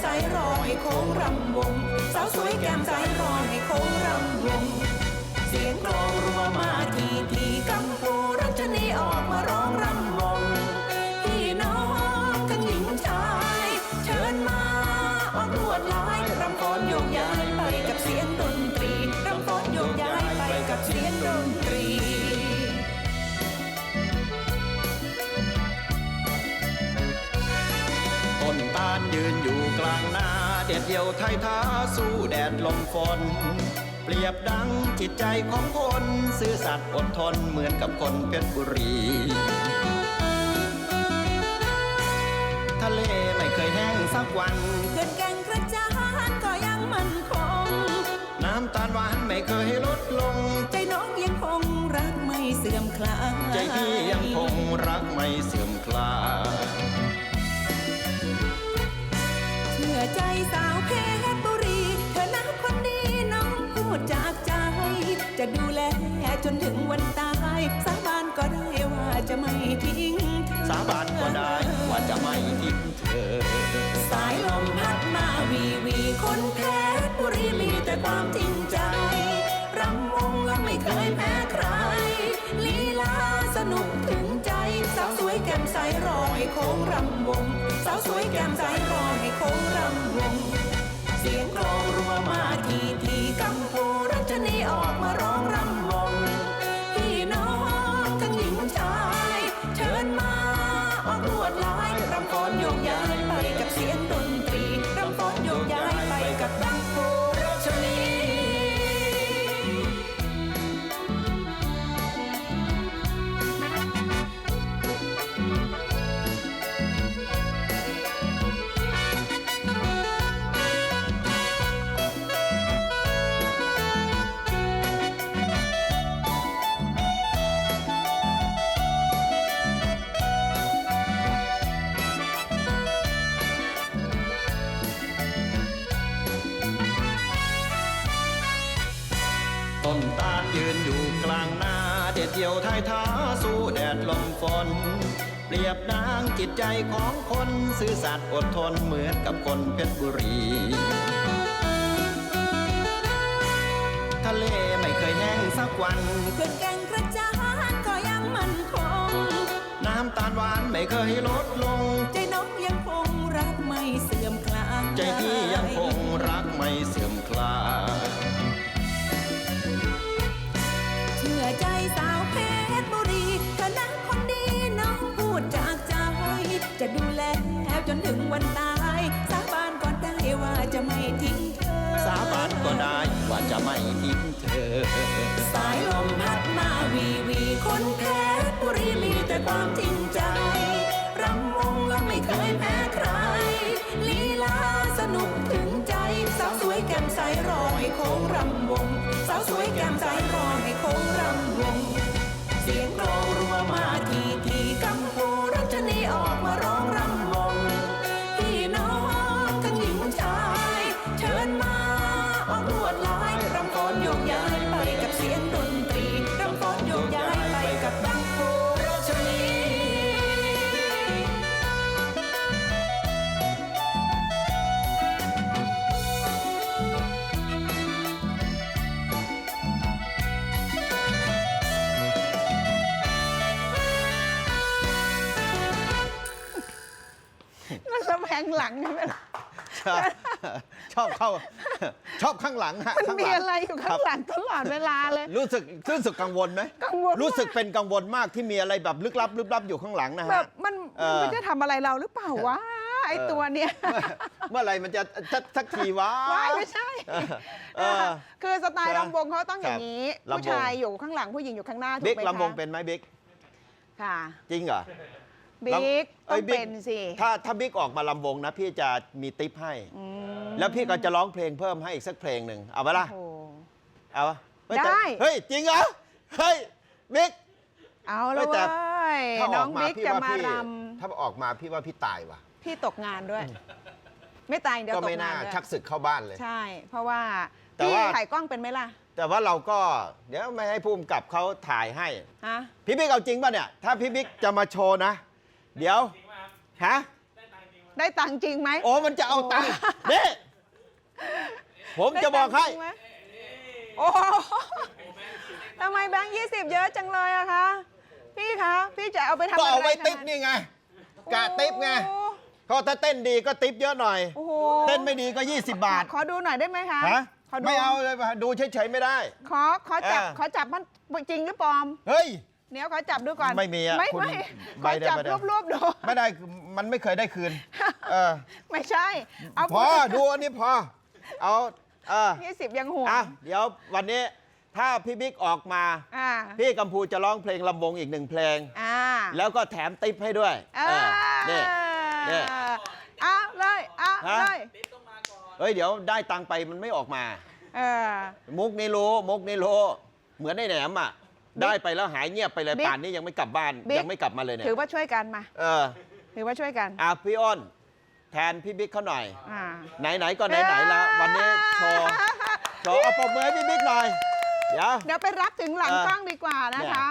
ใสรอให้โค้งรำวง สาวสวยแก้มใสรอให้โค้งรำวง เสียงกลองรัวมาทีทีกัมพูรัชนีออกมาร้องรำ กลางนาเด็ดเดี่ยวไทยท้าสู้แดดลมฝน เปรียบดังจิตใจของคนซื่อสัตย์อดทนเหมือนกับคนเพชรบุรีทะเลไม่เคยแห้งสักวันเกิดแก่งกระจานก็ยังมั่นคง น้ำตาลหวานไม่เคยลดลง ใจน้องยังคงรักไม่เสื่อมคลาย ใจพี่ยังคงรักไม่เสื่อมคลาย อใจสาวเพชรบุรี เธอนะคนดีน้องพูดจากใจ จะดูแลจนถึงวันตาย สาบานก็ได้ว่าจะไม่ทิ้งเธอสาบานก็ได้ว่าจะไม่ทิ้งเธอ สายลมพัดมาวีวีคนเพชรบุรีมีแต่ความจริงใจ รำวงและไม่เคยแพ้ใครลีลาสนุก มใสรอให้โค้งรำวง สาวสวยแก้มใสรอให้โค้งรำวง เสียงกลองรัวมาทีทีกัมพูรัชนีออกมาร้องรำวง พี่น้องทั้งหญิงชาย เชิญมาออกลวดลายรำคอนโยงย้ายไปกับเสียงดน เด็ดเดี่ยวไทยท้าสู้แดดลมฝน เปรียบนางจิตใจของคนซื่อสัตย์อดทนเหมือนกับคนเพชรบุรี ทะเลไม่เคยแห้งสักวันเพื่อนแก่งกระจานก็ยังมั่นคง น้ำตาลหวานไม่เคยลดลง ใจน้องยังคงรัก วันตาย สาบานก่อนได้ว่าจะไม่ทิ้งเธอ สาบานก็ได้ว่าจะไม่ทิ้งเธอ สายลมพัดมาวีวีคนเพชรบุรีมีแต่ความจริงใจ รำวงและไม่เคยแพ้ใคร ลีลาสนุกถึงใจ สาวสวยแก้มใสรอให้โค้งรำวง สาวสวยแก้มใสรอให้โค้งรำวง เสียงกลอง มันสะแพงหลังใช่ไหมล่ะชอบเข้า ชอบข้างหลังฮะมันข้างมีหลัง อะไรอยู่ข้างหลังตลอดเวลาเลย รู้สึกรู้สึกกังวลไหมกังวลรู้สึกมากเป็นกังวลมากที่มีอะไรแบบลึกลับลึกลับอยู่ข้างหลังนะแบฮะ บมันเออ มันจะทำอะไรเราหรือเปล่าวะไอเออตัวเนี้ยเมื่อเมื่อไหรมันจะสักสักทีวะ ว้ายไม่ใช่เออเออคือสไตล์ใช่ไหมลำวงเขาต้องอย่างนี้ ครับผู้ชายอยู่ข้างหลังผู้หญิงอยู่ข้างหน้าถูกบิ๊กไหมคะลำวงเป็นไหมบิ๊กค่ะ จริงเหรอ บิ๊กเอ้ต้อยงบิ๊ก เป็นสิ ถ้าถ้าบิ๊กออกมาลำวงนะ พี่จะมีติปให้อืมแล้วพี่ก็จะร้องเพลงเพิ่มให้อีกสักเพลงหนึ่งเอาปะล่ะ โอ้โหเอาปะเฮ้ยได้แต่เฮ้ย จริงเหรอ เฮ้ย บิ๊ก เอาเฮ้แล้วยแต่ เว้ยถ้าอน้ออกงมาบิ๊กพี่จะว่ามาพี่รถ้าออกมาพี่ว่าพี่ตายว่ะำพี่ตกงานด้วย ไม่ตายเดี๋ยวก็ตกไม่งาน่านด้วยชักศึกเข้าบ้านเลย ใช่ เพราะว่าแต่พี่ว่า ถ่ายกล้องเป็นไหมล่ะแต่ว่าเราก็เดี๋ยวไม่ให้ภูมิกับเขาถ่ายให้ ฮะพี่บิ๊กเอาจริงป่ะเนี่ย ถ้าพี่บิ๊กจะมาโชว์นะ เดี๋ยวฮะได้ตังค์จริงไหมโอ้มันจะเอาตังค์นี่ผมจะบอกให้ได้ตังค์จริงไมโอ้โหทำไมแบงค์ยี่สิบเยอะจังเลยอะคะพี่คะพี่จะเอาไปทำอะไรก็เอาไว้คะติปนี่ไงกะติปไงโอ้ก็ถ้าเต้นดีก็ติปเยอะหน่อยโอ้โหเต้นไม่ดีก็ 20 บาท ขอดูหน่อยได้ไหมคะฮะขอดูไม่เอาเลยดูเฉยๆไม่ได้ ขอขอจับเออขอจับมันจริงหรือปลอมเฮ้ย เดี๋ยวขอจับดูก่อนไม่มีอะไม่คุณไม่ใบขอเดียวจับใบเดียวรวบๆดูไม่ได้มันไม่เคยได้คืน เออ ไม่ใช่ เอาพอดูอันนี้พอ เอาเออยี่สิบยังห่วงอะเดี๋ยววันนี้ถ้าพี่บิ๊กออกมา อ่าพี่กัมพูจะร้องเพลงลำวงอีกหนึ่งเพลง อ่าแล้วก็แถมติปให้ด้วยเอเอออนี่ นี่เอาเลยเอาฮะ เลยเฮ้ยเดี๋ยวได้ตังค์ไปมันไม่ออกมา เออ มุกนี่รู้มุกนี่รู้เหมือนในแหนมอะ ได้ไปแล้วหายเงียบไปเลยบิ๊กป่านนี้ยังไม่กลับบ้านบิ๊ก ยังไม่กลับมาเลยเนี่ยถือว่าช่วยกันมาเออถือว่าช่วยกันอะพี่อ้นแทนพี่บิ๊กเขาหน่อย อ่า ไหนๆก็ไหนๆแล้ววันนี้โชว์โชว์เอาปมมือให้พี่บิ๊กหน่อยเดี๋ยว เดี๋ยวไปรับถึงหลังเออกล้องดีกว่านะคะ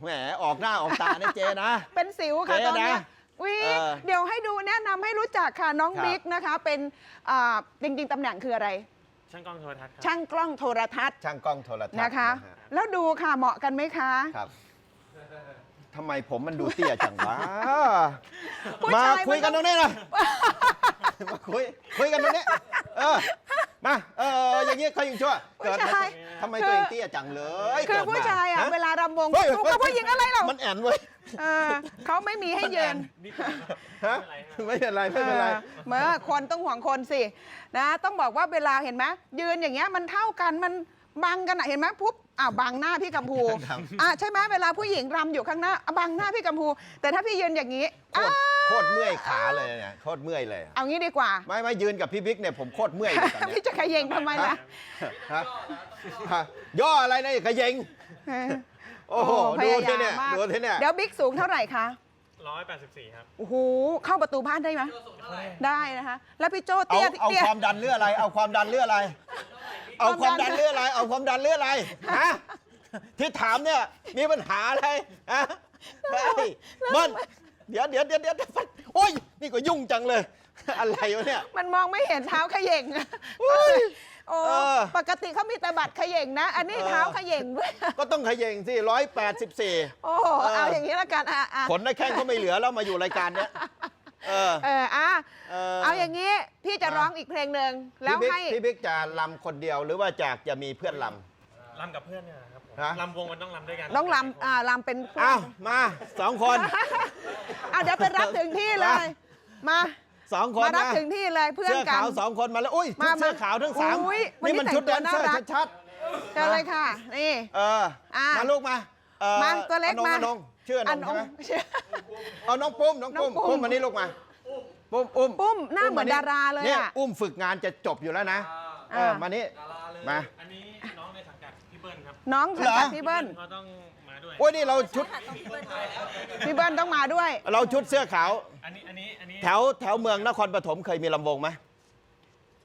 แหมออกหน้าออกตานะเจนะ เป็นสิวค่ะเจ๊ตอนเนี้ยนะวิเออเดี๋ยวให้ดูแนะนำให้รู้จักค่ะน้องครับ บิ๊กนะคะ เป็นอ่าจริงๆตำแหน่งคืออะไร ช่างกล้องโทรทัศน์ครับ ช่างกล้องโทรทัศน์ช่างกล้องโทรทัศน์นะคะฮแล้วดูค่ะเหมาะกันไหมคะ ครับ ทำไมผมมันดูเตี้ยจังวะ ผู้มาชายคุยกันมันตต้รองงนี้นะมาคุยคุยกันตรงนี้ เออ มาเอออย่างนี้เขายังชั่วผู้เกิดชาย ทำไมตัวเองเตี้ยจังเลยคือเกิดมผู้ชายอะฮเวลารำวงเฮ้ยสู้กับผู้หญิงอะไรหรอมันแอนเว้ยเออเขาไม่มีให้ยืนนี่คือฮะไม่เป็นไรไม่เป็นไร ออเมื่อคนต้องห่วงคนสินะต้องบอกว่าเวลาเห็นไหมยืนอย่างเงี้ยมันเท่ากันมัน บังกันอะเห็นไหมปุ๊บอ้าวบังหน้าพี่กัมพูครับ อะใช่ไหมเวลาผู้หญิงรำอยู่ข้างหน้าอะบังหน้าพี่กัมพู แต่ถ้าพี่ยืนอย่างนี้โคตรโคตรเมื่อยขาเลยเนี่ยโคตรเมื่อยเลยเอางี้ดีกว่า ไม่ไม่ยืนกับพี่บิ๊กเนี่ยผมโคตรเมื่อยเลยตอนเนี้พี่ยจะขย่งทำไมล่ะฮะฮะย่ออะไรนะกระเยงเออโอ้โหพดูยาที่ยามเนี่ยมากดูที่เนี่ย เดี๋ยวบิ๊กสูงเท่าไหร่คะ184 ครับ โอ้โหเข้าประตูบ้านได้ไหมได้นะคะ แล้วพี่โจเอาเตี้ยเอาเตี้ยความดันหรืออะไร เอาความดันหรืออะไร เอาความดันหรืออะไร เอาความดันหรืออะไรฮะที่ถามเนี่ยมีปัญหาอะไรฮะเฮ้ยมันเดี๋ยวเดี๋ยวเดี๋ยวเดี๋ยวโอ้ยนี่ก็ยุ่งจังเลย อะไรวะเนี่ย มันมองไม่เห็นเท้าเขย่งโอ้เออ ปกติเขามีแต่บัตรเขย่งนะ อันนี้เออเท้าเขย่งด้วยก็ต้องขย่งสิร้อยแปดสิบสี่ โอ้โหเออ เอาอย่างนี้ละกันอะอะ ขนได้แข้งก็ไม่เหลือแล้วมาอยู่รายการเนี้ย เออ เอออะเออ เอาอย่างนี้ พี่จะอะร้องอีกเพลงหนึ่งแล้วพี่บิ๊กให้ พี่บิ๊กจะลำคนเดียวหรือว่าจากจะมีเพื่อนล ลำกับเพื่อนเนี่ยนะครับผมฮะลำวงมันต้องลำด้วยกันต้องลำอ่าลำเป็นำอ้าวมาสองคนอะเดี๋ยวไปรับถึงที่เลย มา สองคนมารับนะถึงที่เลยเพื่อนเสื้อกัขานวสองคนมาแล้วอุ้ยมาชุดเสื้อมาขาวทั้งสามอุ๊ยวันนี้นี่มันชุดแดนเซอร์แต่งตัวน่ารัก ชัดเจอเลยค่ะ นี่ ๆเออ อะมาลูกมาเอ่อมาตัวเล็กอนงมา อนง ชื่ออนงใช่ไหมชื่อ เอาน้องปุ้มน้องปุ้มน้องปุ้ม ปุ้มมานี่ลูกมาปุ้มอุ้มปุ้มหน้าเหมือนปุ้ดาราเลยนี่อะอุ้มฝึกงานจะจบอยู่แล้วนะเอออะมานี่ ดาราเลยมา อันนี้น้องในสังกัดพี่เบิ้ลครับน้องสังกัดเหรอพี่เบิ้ลเขาต้องมาด้วย โอ้ยนี่เราชุดพี่เบิ้ลต้องมาด้วย เราชุดเสื้อขาว อันนี้อันนี้อันนี้แถวแถวเมืองนครปฐมเคยมีลำวงไหม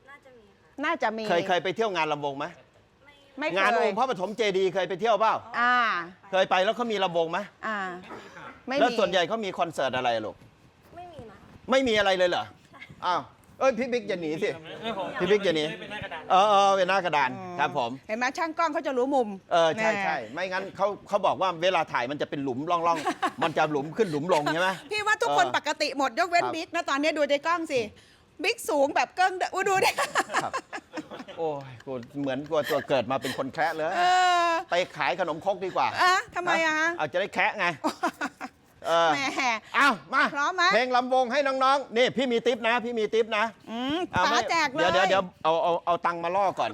น่าจะมีค่ะ น่าจะมีเคยเคยไปเที่ยวงานลำวงไหม ไม่ไม่เคงานยองค์พระปฐมเจดีย์เคยไปเที่ยวเปล่า อ่า เคยไปแล้วเขามีลำวงไหมอ่า ไม่แล้วมีส่วนใหญ่เขามีคอนเสิร์ตอะไรอะลูก ไม่มีนะ ไม่มีอะไรเลยเหรอ อ้าว เอ้ยพี่บิ๊กจะหนีสิเออผมพี่บิ๊กจะหนี เป็นหน้ากระดาน เออเออเป็นหน้ากระดานครับผม เห็นไหมช่างกล้องเขาจะรู้มุมเออใช่แน่ใช่ไม่งั้นเขาเขาบอกว่าเวลาถ่ายมันจะเป็นหลุมร่องร่องมันจะหลุมขึ้นหลุมลงใช่ไหม พี่ว่าทุกคนเออปกติหมดยกเว้นครับ บิ๊กนะตอนนี้ดูในกล้องสิ บิ๊กสูงแบบเกิ้งเด้ออุ๊ยดูดิ ครับ โอ้ยกูเหมือนกูตัวเกิดมาเป็นคนแคระเลย เออไปขายขนมครกดีกว่าอะทำไมอะนฮะเอาจะได้แคะไง เออ แหมอ้าวมาพร้อมไหม เพลงลำวงให้น้องๆ นี่พี่มีทิปนะ พี่มีทิปนะอืมเอาป๋าไม่แจกเลย เดี๋ยวเดี๋ยวเดี๋ยวเอาเอาเอาตังค์มาล่อก่อน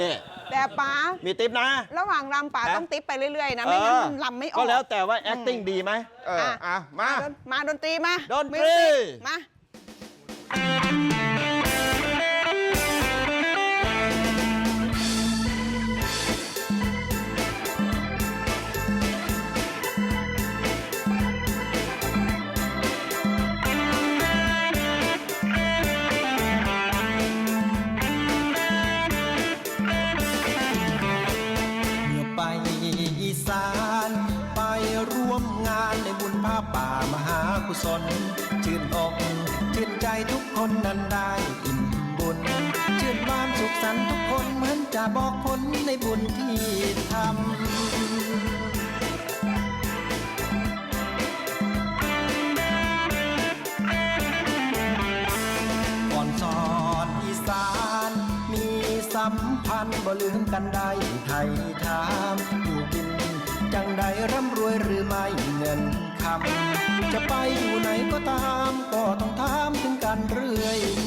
นี่ แต่ป๋ามีทิปนะ ระหว่างรำป๋าฮะ ต้องติ๊บไปเรื่อยๆนะ ไม่งั้นมันรำไม่ออก ก็แล้วแต่ว่า acting ดีไหมเอออะ อะมาดนมาดนตรีมาดนตรี มิวสิกมา กุศลชื่นอกชื่นใจทุกคนนั้นได้อิ่มบุญ ชื่นบานสุขสันต์ทุกคนเหมือนจะบอกผลในบุญที่ทำก่อนสอนอีสานมีสัมพันธ์บ่ลืมกันได้ไทยถามอยู่กิน จังใดร่ำรวยหรือไม่เงินคำ จะไปอยู่ไหนก็ตาม ก็ต้องถามถึงกันเรื่อย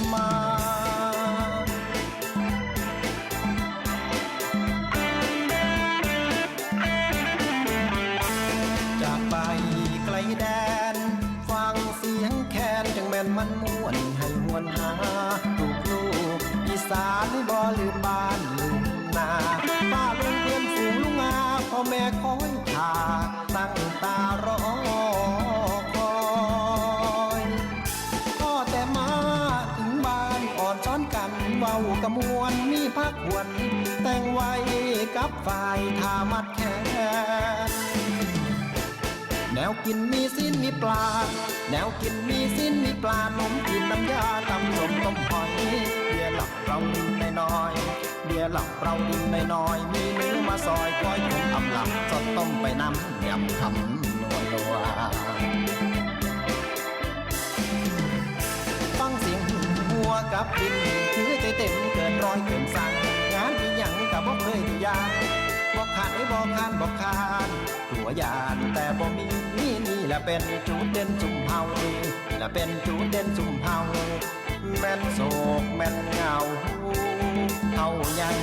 กับฝ่ายทามัดแขนแนวกินมีสิ้นมีปลา แนวกินมีสิ้นมีปลานมกินน้ำยาตำสมต้มหอยเบียหลับเราดินน้อยเบียหลับเราดินน้อยมีเนื้อมาซอยก้อยผมอำหลับสดต้มไปน้ำยำคำนัวนัวฟังเสียงหัวกับดินคือใจเต็มเกินร้อยเกินสั่งงานอีหยัง กับบ่เคยได้ยานบอกขาดไม่บอกคานบอกคานกลัวยานแต่บ่มีนี่นี่แหละเป็นจุดเด่นจุ่มเฮาและเป็นจุดเด่นจุ่มเฮาแม่นโศกแม่นเหงาเฮายัง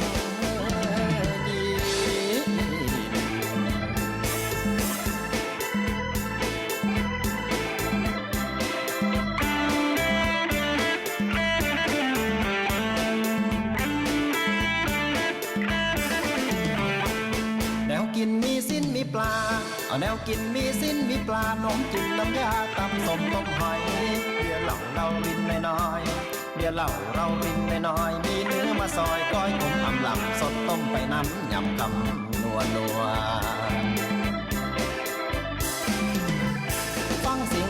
ปลา เอาแนวกินมีสิ้นมีปลา นมจิ้มน้ำยาตำสมต้มหอยเบียร์เหล่าเรารินน้อยเบียร์เหล่าเรารินน้อยมีเนื้อมาซอยก้อยผมอำหลับสดต้มไปน้ำยำคำนัวนัวฟังเสียง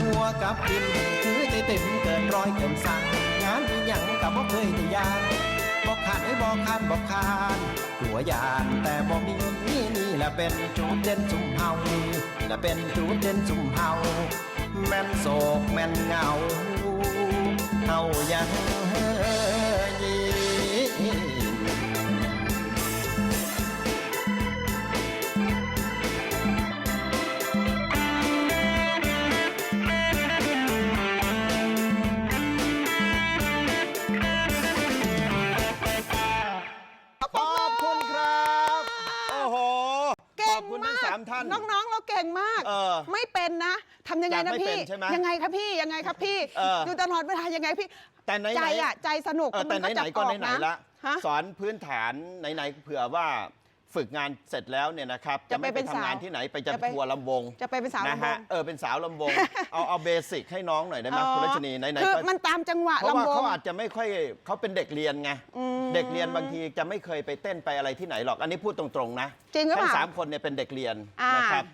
หัวกับดินคือใจเต็มเกินร้อยเกินสั่งงานอีหยังกับบ่เคยได้ยาน บอกขาดไอ้บอกคานบอกคานตัวยานแต่บอกมีนี่นี่แหละเป็นจุดเด่นสุ่มเฮานี่แหละเป็นจุดเด่นสุ่มเฮาแม่นโศกแม่นเหงาเฮายัง ไงอยากนะไม่พี่เป็นใช่ไหมยังไงครับพี่ยังไงครับพี่เออดูตลอดเวลายังไงพี่แต่ไหนๆใจอะใจสนุกเออแต่มัไหนๆก็จะออไหนๆละฮะ สอนพื้นฐานไหนๆเผื่อว่าฝึกงานเสร็จแล้วเนี่ยนะครับ จะจะไปไม่เป็ไปนทำงานสาวที่ไหนไปจะจะไป ทัวร์ลำวงจะไปเป็นสาวนะลำวฮะงเออเป็นสาวลำวง เอาเอาเบสิกให้น้องหน่อยได้ไหมอ๋อคุณรัชนีไหนคือๆก็มันตามจังหวะเพราะว่าลำวง เขาอาจจะไม่ค่อยเขาเป็นเด็กเรียนไงอืมเด็กเรียนบางทีจะไม่เคยไปเต้นไปอะไรที่ไหนหรอกอันนี้พูดตรงๆนะจริงหรือเปทั้ล่างสามคนเนี่ยเป็นเด็กเรียนอ่านนะครับ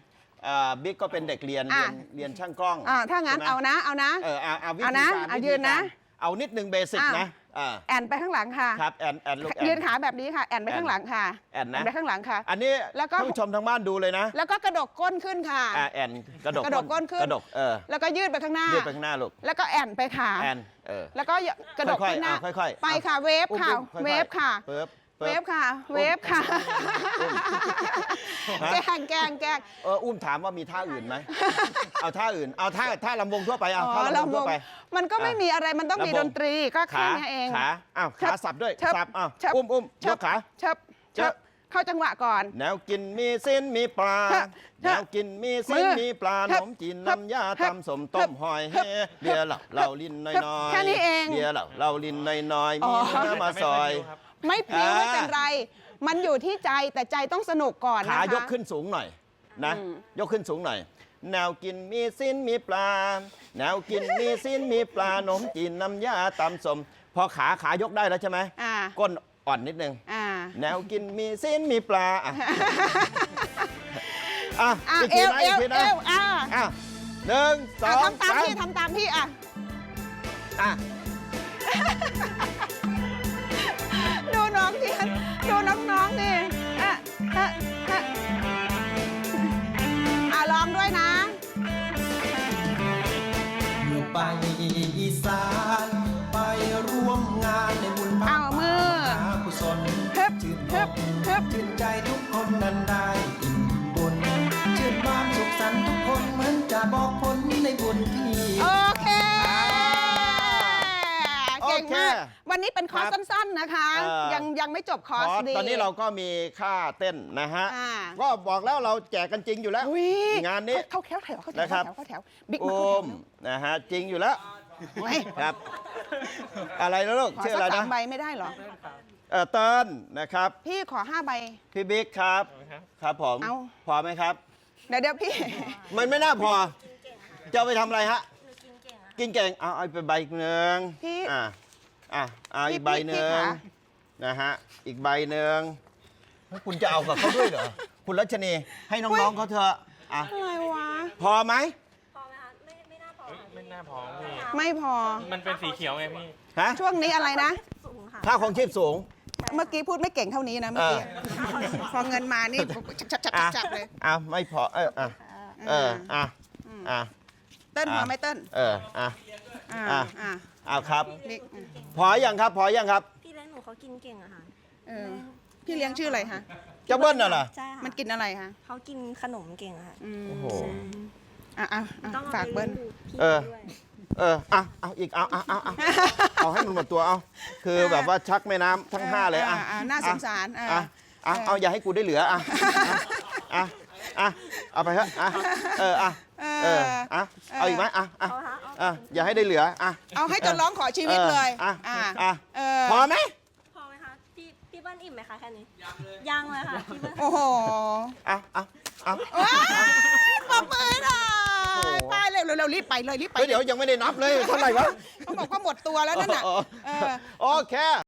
อ่าบิ๊กก็เป็นเด็กเรียนเรียนอะ เรียนช่างกล้องอ่าถ้างั้นใช่ไหมเอานะเอานะ เออเอาเอาวิเอาธีนะการเอาวิธียืนนะการเอานิดนึงเบสิกอะ นะอ่าแอนไปข้างหลังค่ะครับแอนแอนลูกแอนยืนขาแบบนี้ค่ะ แอนไปข้างหลังค่ะแอนนะ ไปข้างหลังค่ะ อันนี้แล้วก็ ท่านผู้ชมทางบ้านดูเลยนะแล้วก็กระดกก้นขึ้นค่ะ อ่าแอนกระดกกระดกก้นขึ้น กระดกเออแล้วก็ยืดไปข้างหน้า ยืดไปข้างหน้าลูกแล้วก็แอนไปค่ะแอนเออ แล้วก็กระดกค่อยๆขึ้นหน้าอะค่อยๆไปอะค่ะ เวฟอุ้มค่ะ อุ้มอยๆเวฟค่ะเปิบ เวฟค่ะ เวฟค่ะฮะแกล้งแกล้งแกล้ง เอออุ้มถามว่ามีท่าอื่นไหม เอาท่าอื่น เอาท่าท่าลำวงทั่วไปเอาอ๋อท่าลำวงทั่วไป มันก็ไม่มีอะไรมันต้องมีลำวงดนตรีก็แค่ขานี้เอง ขา อ้าวเชิขาบสับด้วยเชิบสับ อ้าวเชิบอุ้มอุ้มยเชิบกขาเชิบเชิเชิบบเข้าจังหวะก่อน แนวกินมีเส้นมีปลาเชิบแนวกินมีเส้นมือมีปลาเชินบมจีนเชิบน้ำยาเชิบตำสมต้มหอยเชิบเฮเบียร์เหล่าเราลิ้นน้อยเชิบน้อยแค่นี้เองเบียร์เหล่าเราลิ้นน้อยน้อยอ๋มีอเนื้อมาซอย ไม่พลิ้วอ่าไม่เป็นไร มันอยู่ที่ใจแต่ใจต้องสนุกก่อนนะคะ ขายกขึ้นสูงหน่อยนะ อืม ยกขึ้นสูงหน่อย แนวกินมีสิ้นมีปลา แนวกินมีสิ้นมีปลาหนมจีนน้ำยาตำสม พอขาขายกได้แล้วใช่ไหมอ่าก้นอ่อนนิดนึง อ่าแนวกินมีสิ้นมีปลา อะอะอ่าอีกเอทีวนะเออีกวทีเอนะวอ่าอะหนึ่งสออะงทำตามสามพี่ทำตามพี่อะ อะ โอเคเก่งมาก วันนี้เป็นคอร์สครับสั้น ๆนะคะ เอ่อ ยังยังไม่จบคคออร์สร์สดี ตอนนี้เราก็มีค่าเต้นนะฮะ อ่า ก็บอกแล้วเราแจกกันจริงอยู่แล้ว อุ๊ยงานนี้ เข้าแถวแถวเข้าแถวนะครับเข้าแถวเข้าแถวบิ๊กโอมาเข้าแถวมนะฮะจริงอยู่แล้วเฮ้ยครับ อะไรนะลูกขอชื่อสัอะกไรสานะมใบไม่ได้เหรอ เออเติ้ลนะครับ พี่ขอห้าใบ พี่บิ๊กครับครับ ครับผม เอา พอไหมครับ เดี๋ยวเดี๋ยวพี่ มันไม่น่าพอ จะเอาไปทำอะไรฮะหนูกินเก่งอะค่ะกินเก่งเอาเอาไปใบหนึ่งพี่ อ่า อะเอาพี่อีกใบพี่หนึ่งพี่คะนะฮะอีกใบหนึ่งเฮ้ยคุณจะเอากับเขาด้วยเหรอ คุณรัชนีให้น้องๆเขาเถอะอะอะไรวะ พอไหมพอไหมคะไม่ไม่น่าพอเฮ้ยค่ะไม่น่าพอพี่ไม่พอ มันเป็นสีเขียวไงพี่ฮะช่วงนี้อะไรนะสูงค่ะค่าของชีพสูง เมื่อกี้พูดไม่เก่งเท่านี้นะเมื่อกี้พอเงินมานี่จับจับจับอะจับเลยอะไม่พอเอออะเอออะอะเต้นพออะไหมเต้นเอออะอ่าอะ อ่าเอาครับนี่พอยังครับ พอยังครับพี่เลี้ยงหนูเขากินเก่งอะค่ะเออพี่เลี้ยงชื่ออะไรคะเจ้าเบิ้ลน่ะเหรอใช่ค่ะมันกินอะไรคะเขากินขนมเก่งอะค่ะอืมโอ้โห อะอะอะต้องอฝากไปเบิ้ลลี้ยงดูพี่เออ ด้วยเอออะเอาอีกเอาเอาเอาเอาเอาให้มันหมดตัวเอาคือแบบว่าชักแม่น้ำทั้งห้าเลยอะอะน่าสงสารอะอะอะเอาอย่าให้กูได้เหลืออะอะอะเอาไปเถอะอะเอออะเอออะเอาอีกไหมอะอะเอาฮะเอา อะอย่าให้ได้เหลืออะเอาให้จนร้องขอชีวิตเลยอะอะอะเออพอไหมพอไหมคะพี่พี่เบิ้ลอิ่มไหมคะแค่นี้ ยังเลยยังเลยค่ะพี่เบิ้ลโอ้โหอะอะอะว้าวปรบมือหน่อโอ้ยโหไปเร็วเร็วๆรีบไปเลยรีบไปเฮ้ยเดี๋ยวยังไม่ได้นับเลยเท่าไหร่วะเขาบอกว่าหมดตัวแล้วนั่นน่ะอ๋อเออ โอเค